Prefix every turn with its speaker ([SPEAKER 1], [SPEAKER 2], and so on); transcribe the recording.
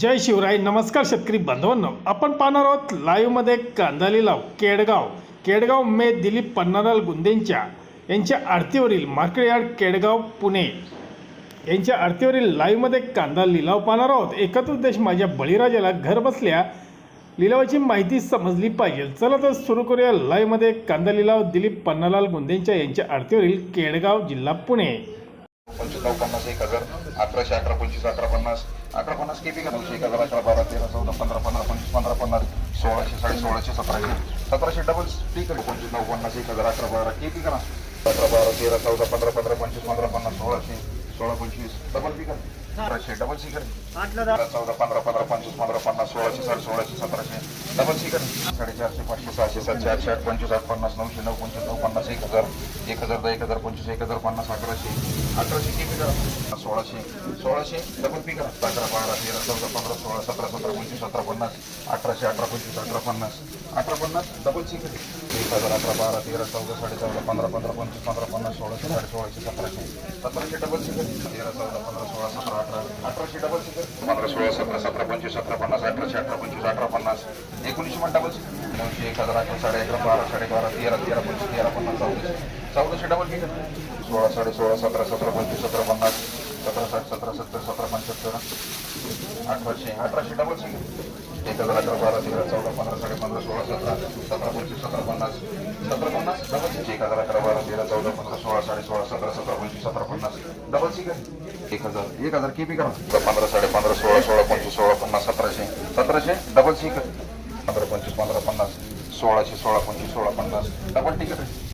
[SPEAKER 1] जय शिवराय नमस्कार शेतकरी बांधवांनो आपण पाहणार आहोत लाईव्हमध्ये कांदालीलाव केडगाव. केडगाव मे दिलीप पन्नालाल गुंदेंच्या. यांच्या आरतीवरील मार्केट यार्ड केडगाव पुणे. यांच्या आरतीवरील लाईव्हमध्ये कांदा लिलाव पाहणार आहोत. एकच उद्देश माझ्या बळीराजाला घर बसल्या लिलावाची माहिती समजली पाहिजे. चला तर सुरू करूया लाईव्हमध्ये कांदा लिलाव दिलीप पन्नालाल गुंदेंच्या यांच्या आरतीवरील केडगाव जिल्हा पुणे.
[SPEAKER 2] पंचवीस पन्नास एक हजार अकराशे अकरा पंचवीस अकरा पन्नास. अकरा पन्नास केपी का नऊशे एक हजार अकरा बारा तेरा चौदा पंधरा पंधरा पंचवीस पंधरा पन्नास सोळाशे साडे सोळाशे सतराशे सतराशे डबल ठीक आहे. पंचवीस नऊ पन्नास एक हजार अकरा बारा केपी का ना अकरा बारा तेरा चौदा पंधरा पंधरा पंचवीस पंधरा पन्नास सोळाशे सोळा पंचवीस डबल पी का अठराशे डबल सी करे चौदा पंधरा पंधरा पंचवीस पंधरा पन्नास सोळाशे साडे सोळाशे सतराशे डबल सी करे साडेचारशे पाचशे सहाशे सातशे आठशे आठ पंचवीस आठ पन्नास नऊशे नऊ पंचवीस नऊ पन्नास एक हजार एक हजार दहा एक हजार पंचवीस एक हजार पन्नास अकराशे अठराशे किती करा? सोळाशे. सोळाशे? डबल पी करा. अकरा बारा तेरा चौदा पंधरा सोळा सतरा सतरा पंचवीस सतरा पन्नास अठराशे अठरा पंचवीस अठरा पन्नास. अठरा पन्नास? डबल सी करे. एक हजार अकरा बारा तेरा चौदा साडे चौदा पंधरा पंधरा पंचवीस पंधरा पन्नास सोळाशे साडे सोळाशे सतराशे. सतराशे डबल सी करे. तेरा चौदा पंधरा सोळा सतरा अठरा अठराशे डबल सी करे. पंधरा सोळा सतरा सतरा पंचवीस सतरा पन्नास अठराशे अठरा पंचवीस अठरा पन्नास. एकोणीसशे पण डबल सी नऊशे एक हजार अकरा साडे अकरा बारा साडे बारा तेरा तेरा पंचवीस तेरा पन्नास चौदाशे चौदाशे डबल ठीक आहे सोळा साडे सोळा सतरा सतरा पंचवीस सतरा पन्नास सतरा साठ सतरा सत्तर सतरा पंच्याहत्तर अठराशे अठराशे डबल सी एक हजार अकरा बारा तेरा चौदा पंधरा साडे पंधरा सोळा सतरा सतरा पंचवीस सतरा पन्नास सतरा पन्नास डबल सी एक हजार अकरा बारा तेरा चौदा पंधरा सोळा साडे सोळा सतरा सतरा पंचवीस सतरा पन्नास डबल सी आहे. एक हजार एक हजार किती करा? पंधरा साडे पंधरा सोळा सोळा पंचवीस सोळा पन्नास सतराशे सतराशे डबल सी पंधरा पंचवीस पंधरा पन्नास सोळाशे सोळा पंचवीस सोळा पन्नास डबल तिकीट